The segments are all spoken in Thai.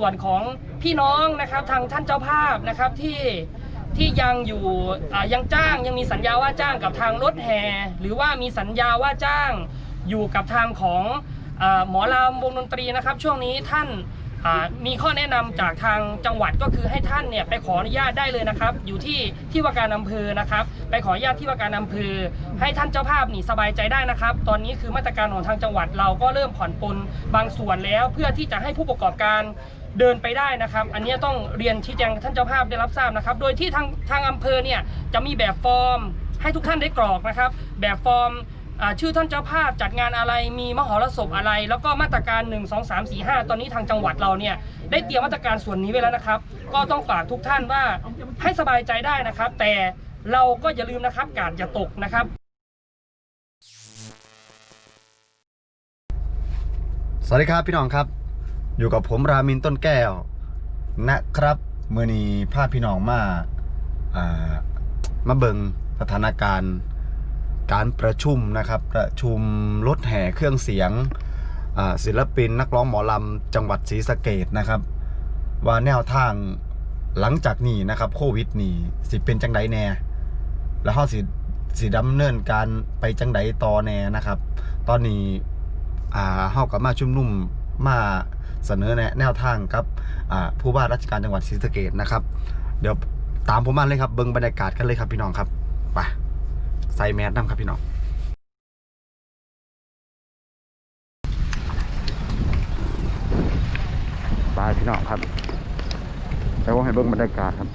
ส่วนของพี่น้องนะครับทางท่านเจ้าภาพนะครับที่ที่ยังอยู่ยังจ้างยังมีสัญญาว่าจ้างกับทางรถแห่หรือว่ามีสัญญาว่าจ้างอยู่กับทางของอหมอลำวงดนตรีนะครับ ช่วงนี้ท่านมีข้อแนะนำจากทางจังหวัดก็คือให้ท่านเนี่ยไปขออนุญาตได้เลยนะครับ อยู่ที่ที่ว่าการอำเภอนะครับ ไปขออนุญาตที่ว่าการอำเภอ ให้ท่านเจ้าภาพนี่สบายใจได้นะครับ ตอนนี้คือมาตรการของทางจังหวัดเราก็เริ่มผ่อนปลนบางส่วนแล้ว เพื่อที่จะให้ผู้ประกอบการ เดินไปได้นะครับ อันนี้ต้องเรียนชี้แจงท่านเจ้าภาพได้รับทราบนะครับ โดยที่ทางทางอำเภอเนี่ยจะมีแบบฟอร์มให้ทุกท่านได้กรอกนะครับ แบบฟอร์มชื่อท่านเจ้าภาพจัดงานอะไรมีมหรสพอะไร แล้วก็มาตรการ 1 2 3 4 5 ตอนนี้ทางจังหวัดเราเนี่ยได้เตรียมมาตรการส่วนนี้ไว้แล้วนะครับ ก็ต้องฝากทุกท่านว่าให้สบายใจได้นะครับ แต่เราก็อย่าลืมนะครับกาดอย่าตกนะครับ สวัสดีครับพี่น้องครับ อยู่กับผมรามินต้นแก้ว นะครับเมื่อนี้พาพี่น้องมาอ่ามาเบิงสถานการณ์การประชุมนะครับ ประชุมรถแห่เครื่องเสียงศิลปินนักร้องหมอลำจังหวัดศรีสะเกดนะครับ ว่าแนวทางหลังจากนี้นะครับโควิดนี่สิเป็นจังไดแน่ แล้วเขาสิสิดำเนินการไปจังไดต่อแน่นะครับ ตอนนี้อ่าเฮากับมาชุมนุ่มมา เสนอแนะแนวทางครับผู้ว่าราชการจังหวัดศรีสะเกดนะครับ เดี๋ยวตามผมมาเลยครับเบิ่งบรรยากาศกันเลยครับพี่น้องครับไปใส่แมสนํครับพี่น้องไปพี่น้องครับไปว่าให้เบิ่งบรรยากาศครับ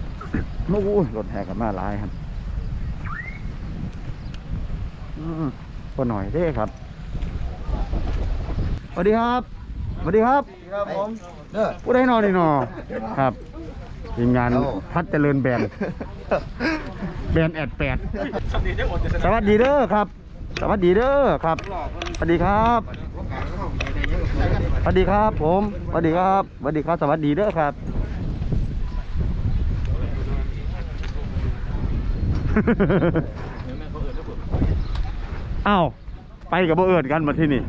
โอ้โหรถแห่กันมาหลายครับอืมก็หน่อยเด้ครับสวัสดีครับสวัสดีครับ ครับผมเด้อ ผู้ใดนอนนี่นอครับทีมงานโอ้พัดเจริญแบรนด์แบรนด์แอดแปดสวัสดีเด้อครับ สวัสดีเด้อครับ สวัสดีครับสวัสดีครับผมสวัสดีครับสวัสดีครับสวัสดีเด้อครับ อ้าวไปกับบ่เอิดกันมาที่นี่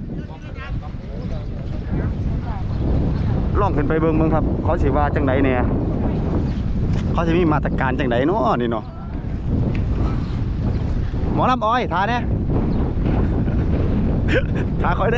ล่องขึ้นไปเบิ้งเบิ้งครับ เขาสิว่าจังไดเนี่ยเขาจะมีมาตรการจังไดเนาะนี่เนาะหมอลำอ้อยทาเน่ทาคอย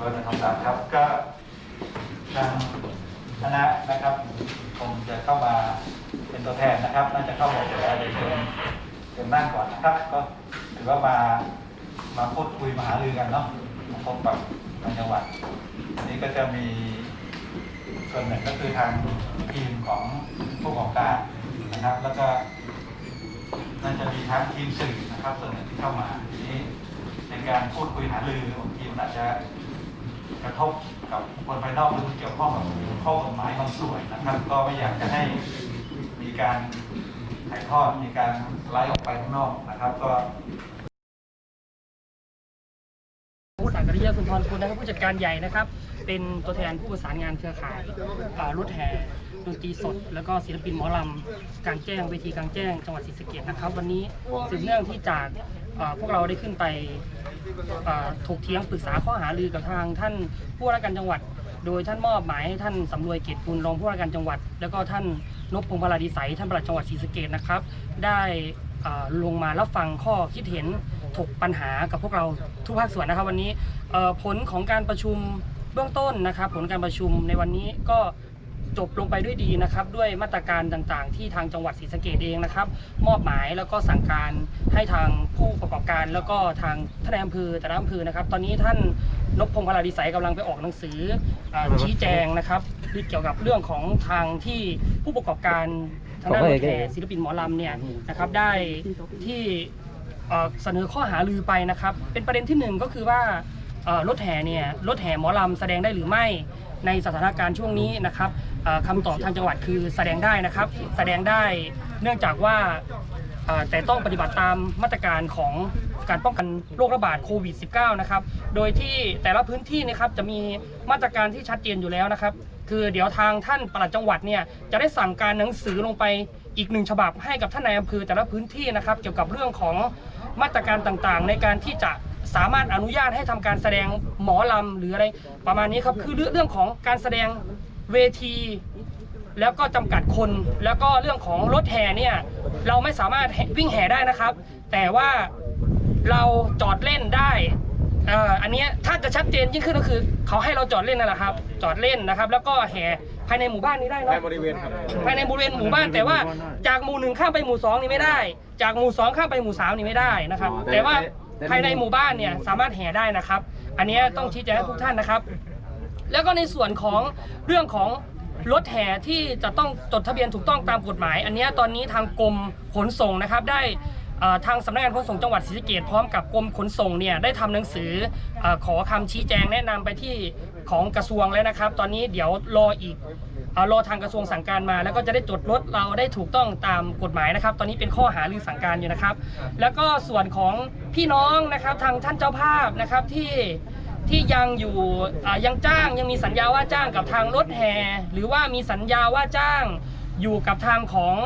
แน่ก็จะทำตามครับก็ทางคณะนะครับคงจะเข้ามาเป็นตัวแทนนะครับ น่าจะเข้ามาเดี๋ยวเดี๋ยวเชิญเชิญนั่งก่อนนะครับ ก็ถือว่ามามาพูดคุยมาหารือกันเนาะมาพบกับทางจังหวัดอันนี้ก็จะมีส่วนหนึ่งก็คือทางทีมของผู้ประกอบการนะครับ แล้วก็น่าจะมีทั้งทีมสื่อนะครับ ส่วนหนึ่งที่เข้ามาทีนี้ในการพูดคุยหารือบางทีมอาจจะ กระทบกับคนภายนอกหรือเกี่ยวข้องกับข้อกฎหมายบางส่วนนะครับ ก็ไม่อยากจะให้มีการถ่ายทอดมีการไล่ออกไปข้างนอกนะครับ ก็ผู้สักกริยาสุนทรคุณนะครับผู้จัดการใหญ่นะครับ เป็นตัวแทนผู้ประสานงานเครือข่ายอ่ารถแห่ ดนตรีสด แล้วก็ศิลปินหมอลำกลางแจ้งเวทีกลางแจ้งจังหวัดศรีสะเกษนะครับ วันนี้สืบเนื่องที่จากพวกเราได้ขึ้นไปถกเถียงปรึกษาข้อหารือกับทางท่านผู้ว่าการจังหวัด โดยท่านมอบหมายให้ท่านสำรวยเกตกุลรองผู้ว่าการจังหวัด แล้วก็ท่านนพพงศ์พลาดิสัยท่านปลัดจังหวัดศรีสะเกษนะครับ ได้ลงมารับฟังข้อคิดเห็นถกปัญหากับพวกเราทุกภาคส่วนนะครับ วันนี้ผลของการประชุมเบื้องต้นนะครับ ผลการประชุมในวันนี้ก็ จบลงไปด้วยดีนะครับ ด้วยมาตรการต่างๆ ที่ทางจังหวัดศรีสะเกดเองนะครับ มอบหมายแล้วก็สั่งการให้ทางผู้ประกอบการ แล้วก็ทางท่านนายอำเภอแต่ละอำเภอนะครับ ตอนนี้ท่านนพพงศ์พลาดิสัยกำลังไปออกหนังสืออาชี้แจงนะครับเกี่ยวกับเรื่องของทางที่ผู้ประกอบการทางด้านรถแห่ศิลปินหมอลำเนี่ยนะครับได้ที่เอ่อเสนอข้อหาลือไปนะครับ เป็นประเด็นที่หนึ่งก็คือว่าเอ่อรถแห่เนี่ยรถแห่หมอลำแสดงได้หรือไม่ ในสถานการณ์ช่วงนี้นะครับคำตอบทางจังหวัดคือแสดงได้นะครับ แสดงได้เนื่องจากว่าอ่าแต่ต้องปฏิบัติตามมาตรการของการป้องกันโรคระบาดโควิด -19 นะครับ โดยที่แต่ละพื้นที่นะครับจะมีมาตรการที่ชัดเจนอยู่แล้วนะครับ คือเดี๋ยวทางท่านปลัดจังหวัดเนี่ยจะได้สั่งการหนังสือลงไปอีกหนึ่งฉบับให้กับท่านนายอำเภอแต่ละพื้นที่นะครับ เกี่ยวกับเรื่องของมาตรการต่างๆ ในการที่จะ สามารถอนุญาตให้ทำการแสดงหมอลำหรืออะไรประมาณนี้ครับคือเรื่องของการแสดงเวที แล้วก็จำกัดคน แล้วก็เรื่องของรถแห่เนี่ยเราไม่สามารถวิ่งแห่ได้นะครับ แต่ว่าเราจอดเล่นได้เอ่ออันเนี้ยถ้าจะชัดเจนยิ่งขึ้นก็คือเขาให้เราจอดเล่นนั่นแหละครับ จอดเล่นนะครับ แล้วก็แห่ภายในหมู่บ้านนี้ได้เนอะบริเวณครับภายในบริเวณหมู่บ้านแต่ว่าจากหมู่หนึ่งข้ามไปหมู่สองนี่ไม่ได้ จากหมู่สองข้ามไปหมู่สามนี่ไม่ได้นะครับอ๋อแต่แต่ว่าแต่ ภายในหมู่บ้านเนี่ยสามารถแห่ได้นะครับ อันนี้ต้องชี้แจงให้ทุกท่านนะครับ แล้วก็ในส่วนของเรื่องของรถแห่ที่จะต้องจดทะเบียนถูกต้องตามกฎหมาย อันนี้ตอนนี้ทางกรมขนส่งนะครับได้ทางสำนักงานขนส่งจังหวัดศรีสะเกษพร้อมกับกรมขนส่งเนี่ยได้ทำหนังสืออขอคำชี้แจงแนะนำไปที่ของกระทรวงแล้วนะครับ ตอนนี้เดี๋ยวรออีก รอทางกระทรวงสั่งการมา แล้วก็จะได้จดรถเราได้ถูกต้องตามกฎหมายนะครับ ตอนนี้เป็นข้อหาหรือสั่งการอยู่นะครับ แล้วก็ส่วนของพี่น้องนะครับทางท่านเจ้าภาพนะครับที่ที่ยังอยู่ยังจ้างยังมีสัญญาว่าจ้างกับทางรถแห่หรือว่ามีสัญญาว่าจ้างอยู่กับทางของ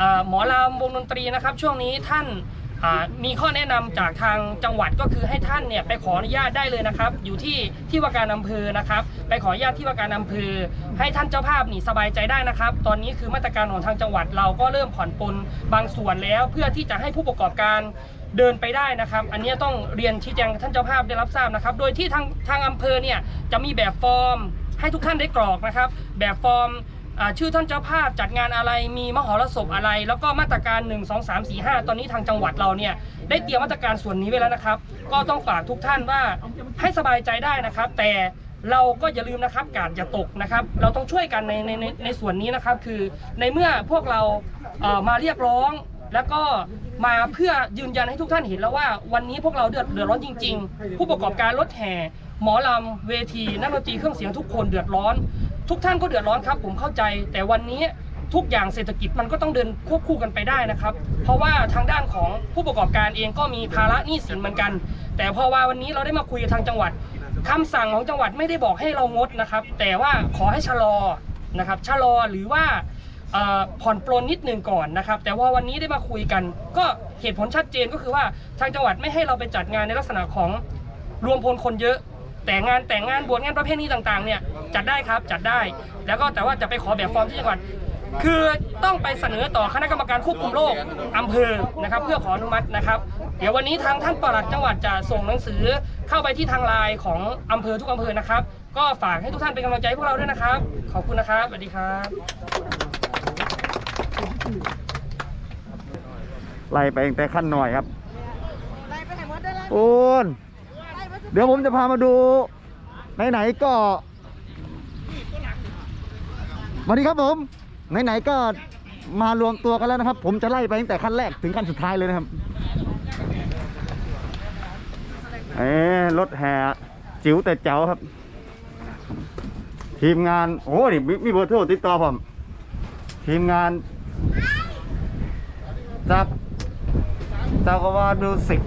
อหมอลำวงดนตรีนะครับ ช่วงนี้ท่าน มีข้อแนะนำจากทางจังหวัดก็คือให้ท่านเนี่ยไปขออนุญาตได้เลยนะครับ อยู่ที่ที่ว่าการอำเภอนะครับ ไปขออนุญาตที่ว่าการอำเภอ ให้ท่านเจ้าภาพนี่สบายใจได้นะครับ ตอนนี้คือมาตรการของทางจังหวัดเราก็เริ่มผ่อนปลนบางส่วนแล้ว เพื่อที่จะให้ผู้ประกอบการเดินไปได้นะครับ อันนี้ต้องเรียนชี้แจงท่านเจ้าภาพได้รับทราบนะครับ โดยที่ทางทางอำเภอเนี่ยจะมีแบบฟอร์ม ให้ทุกท่านได้กรอกนะครับ แบบฟอร์ม ชื่อท่านเจ้าภาพจัดงานอะไรมีมหรสพอะไร แล้วก็มาตรการ 1 2 3 4 5 ตอนนี้ทางจังหวัดเราเนี่ยได้เตรียมมาตรการส่วนนี้ไว้แล้วนะครับ ก็ต้องฝากทุกท่านว่าให้สบายใจได้นะครับ แต่เราก็อย่าลืมนะครับการอย่าตกนะครับ เราต้องช่วยกันในในในในส่วนนี้นะครับ คือในเมื่อพวกเราเมาเรียกร้อง แล้วก็มาเพื่อยืนยันให้ทุกท่านเห็นแล้วว่า วันนี้พวกเราเดือดเดือดร้อนจริง ๆ ผู้ประกอบการรถแห่หมอลำเวทีนักดนตรีเครื่องเสียงทุกคนเดือดร้อน ทุกท่านก็เดือดร้อนครับผมเข้าใจ แต่วันนี้ทุกอย่างเศรษฐกิจมันก็ต้องเดินควบคู่กันไปได้นะครับ เพราะว่าทางด้านของผู้ประกอบการเองก็มีภาระหนี้สินเหมือนกัน แต่พอว่าวันนี้เราได้มาคุยกับทางจังหวัดคำสั่งของจังหวัดไม่ได้บอกให้เรางดนะครับ แต่ว่าขอให้ชะลอนะครับชะลอหรือว่าผ่อนปลนนิดหนึ่งก่อนนะครับ แต่ว่าวันนี้ได้มาคุยกัน ก็เหตุผลชัดเจนก็คือว่าทางจังหวัดไม่ให้เราไปจัดงานในลักษณะของรวมพลคนเยอะ แต่งานแต่งงานบวชงานประเภทนี้ต่างๆเนี่ยจัดได้ครับจัดได้ แล้วก็แต่ว่าจะไปขอแบบฟอร์มที่จังหวัดคือต้องไปเสนอต่อคณะกรรมการควบคุมโรคอำเภอนะครับ เพื่อขออนุมัตินะครับ เดี๋ยววันนี้ทางท่านปลัดจังหวัดจะส่งหนังสือเข้าไปที่ทางไลน์ของอำเภอทุกอำเภอนะครับ ก็ฝากให้ทุกท่านเป็นกำลังใจให้พวกเราด้วยนะครับ ขอบคุณนะครับสวัสดีครับไล่ไปตั้งแต่ขั้นหน่อยครับไล่ไปไหนหมดได้แล้วโอนไล่ไปสุ ดเดี๋ยวผมจะพามาดูไหนๆก็สวัสดีครับผมไหนๆก็มารวมตัวกันแล้วนะครับ ผมจะไล่ไปตั้งแต่ขั้นแรกถึงขั้นสุดท้ายเลยนะครับเอ้รถแห่จิ๋วแต่เจ๋วครับ ทีมงานโอ้ดิมีมีเบอร์โทรติดต่อผมทีมงานจากจากวามิวสิก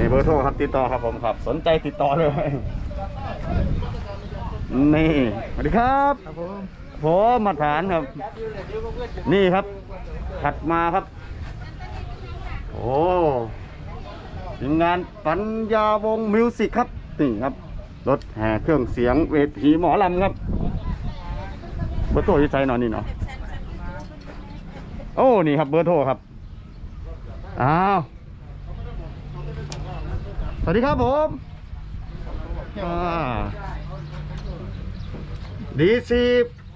นี่เบอร์โทรครับติดต่อครับผมครับ สนใจติดต่อเลย นี่สวัสดีครับผมมาฐานครับ นี่ครับ ถัดมาครับ โอ้ทีมงานปัญญาวงศ์มิวสิกครับนี่ครับรถแห่เครื่องเสียงเวทีหมอลำครับเบอร์โทรที่ใช้หนอนนี่เนาะโอ้นี่ครับเบอร์โทรครับอ้าว สวัสดีครับผมดีซี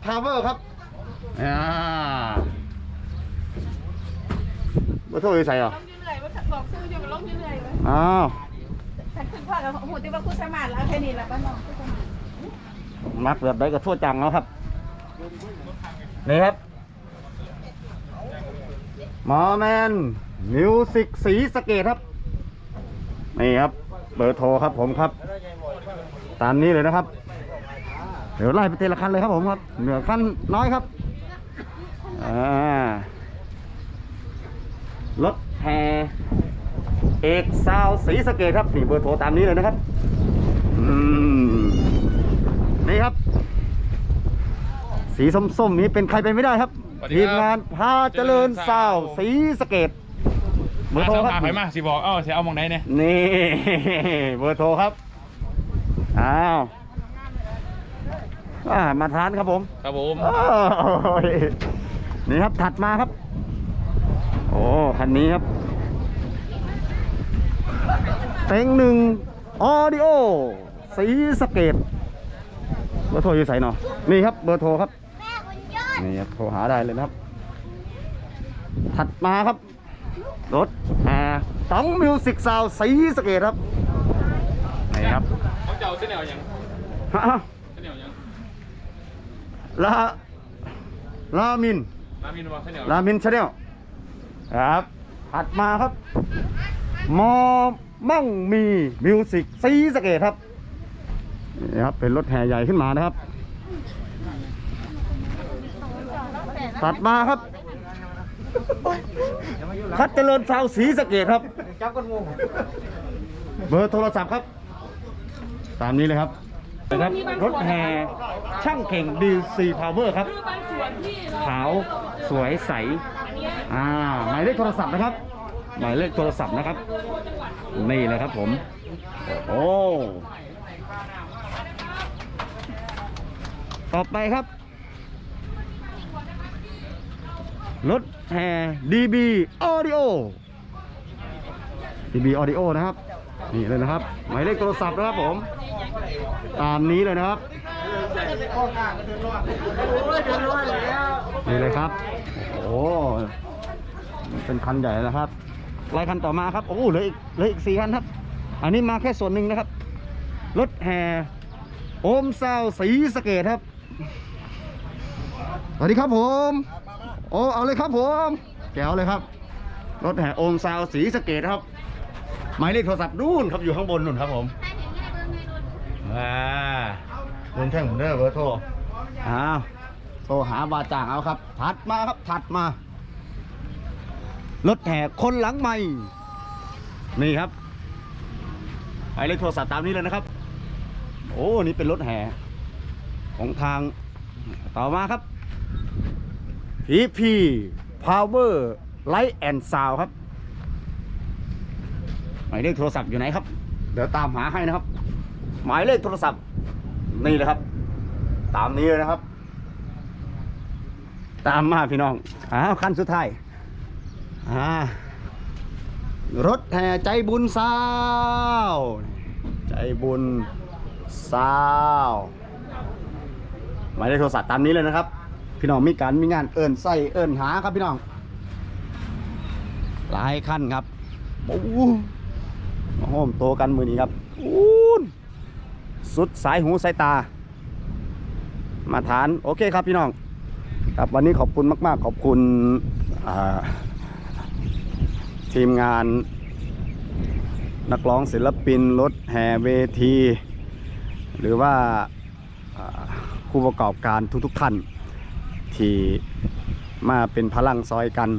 พาวเวอร์ครับอ่าเบอร์โทรที่ใส่อะลงยืนเลยว่าบอกซื้ออยู่ลงยืนเลยว่าอ้าวฉันขึ้นพ่อกับหูที่ว่าคุณสมานแล้วแค่นี้แหละป้าน้องคุณสมานมักแบบใดก็โทษจังแล้วครับ นี่ครับหมอแมนมิวสิกสีสะเกตครับ นี่ครับ เบอร์โทรครับผมครับ ตามนี้เลยนะครับ เดี๋ยวไล่ไปเทละคันเลยครับผมครับ เหลือคันน้อยครับอ่ารถแห่เอกซาวสีสะเกตครับนี่เบอร์โทรตามนี้เลยนะครับอืมนี่ครับ สีส้มๆนี้เป็นใครไปไม่ได้ครับสวัสดีทีครับมงานพาเจริญซาวสีสะเกต เบอร์โทรครับมาไปมาสิบอกเอ้าสิเอามองไหนเนี่ยนี่ เบอร์โทรครับ อ้าวอ่ามาทานครับผมครับผมโอ้ยนี่ครับถัดมาครับ โอ้คันนี้ครับ เต็งหนึ่งออดิโอสีสะเกตเบอร์โทรอยู่ใส่หนอนี่ครับเบอร์โทรครับนี่ครับโทรหาได้เลยนะครับ ถัดมาครับ รถแอร์ตองมิวสิกซาวสีสะเกตครับนี่ครับเขาจะเอาเส้นเหนียวยังฮะเส้นเหนียวยังลาลามินรามินบอกเส้นเหนียวรามินชาแนลครับถัดมาครับมอมั่งมีมิวสิกซีสะเกตครับนี่ครับเป็นรถแห่ใหญ่ขึ้นมานะครับถัดมาครับ พัดเจริญซาวสีสะเกตครับเบอร์โทรศัพท์ครับ ตามนี้เลยครับนะครับรถแห่ช่างเข่งดีซีพาวเวอร์ครับ ขาวสวยใส อ่า หมายเลขโทรศัพท์นะครับ หมายเลขโทรศัพท์นะครับ นี่เลยครับผม โอ้ต่อไปครับ รถแห่ DB Audio DB Audio นะครับ นี่เลยนะครับ หมายเลขโทรศัพท์นะครับผม ตามนี้เลยนะครับ นี่เลยครับ โอ้โหเป็นคันใหญ่นะครับรายคันต่อมาครับโอ้เหลืออีกเหลืออีกสี่คันครับ อันนี้มาแค่ส่วนหนึ่งนะครับ รถแห่โอมซาวสีสเกตครับ สวัสดีครับผม อ้เอาเลยครับผมแก้วเลยครับ รถแห่โอมซาวสีสเกตครับ หมายเลขโทรศัพท์นู่นครับอยู่ข้างบนนู่นครับผมอ่าเงินแท่งผมเด้อเบอร์โทรอ้าวโทรหาบาจ่างเอาครับ ถัดมาครับถัดมา รถแห่คนหลังไม่ นี่ครับหมายเลขโทรศัพท์ตามนี้เลยนะครับ โอ้ นี่เป็นรถแห่ของทางต่อมาครับ PP Power Light and Sound ครับหมายเลขโทรศัพท์อยู่ไหนครับ เดี๋ยวตามหาให้นะครับ หมายเลขโทรศัพท์นี่เลยครับ ตามนี้เลยนะครับ ตามมาพี่น้องอ้าวขั้นสุดท้ายอ่ารถแห่ใจบุญสาวใจบุญสาวหมายเลขโทรศัพท์ตามนี้เลยนะครับ พี่น้องมีการมีงานเอิญใส่เอิญหาครับพี่น้อง หลายขั้นครับโอ้โหมโฮมโตกันมือนี้ครับอู้สุดสายหูสายตา มาทานโอเคครับพี่น้อง ครับวันนี้ขอบคุณมาก ๆ ขอบคุณทีมงาน นักร้องศิลปินรถแห่เวที หรือว่าอ่าผู้ประกอบการทุก ๆ ท่าน ที่มาเป็นพลังซอยกัน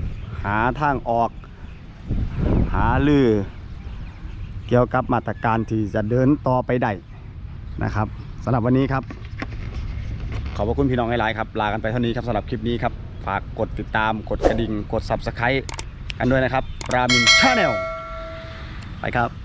หาทางออก หาลือ เกี่ยวกับมาตรการที่จะเดินต่อไปได้นะครับสำหรับวันนี้ครับ ขอบพระคุณพี่น้องหลายๆครับ ลากันไปเท่านี้ครับสำหรับคลิปนี้ครับ ฝากกดติดตามกดกระดิ่ง กด subscribe กันด้วยนะครับรามินชาแนลไปครับ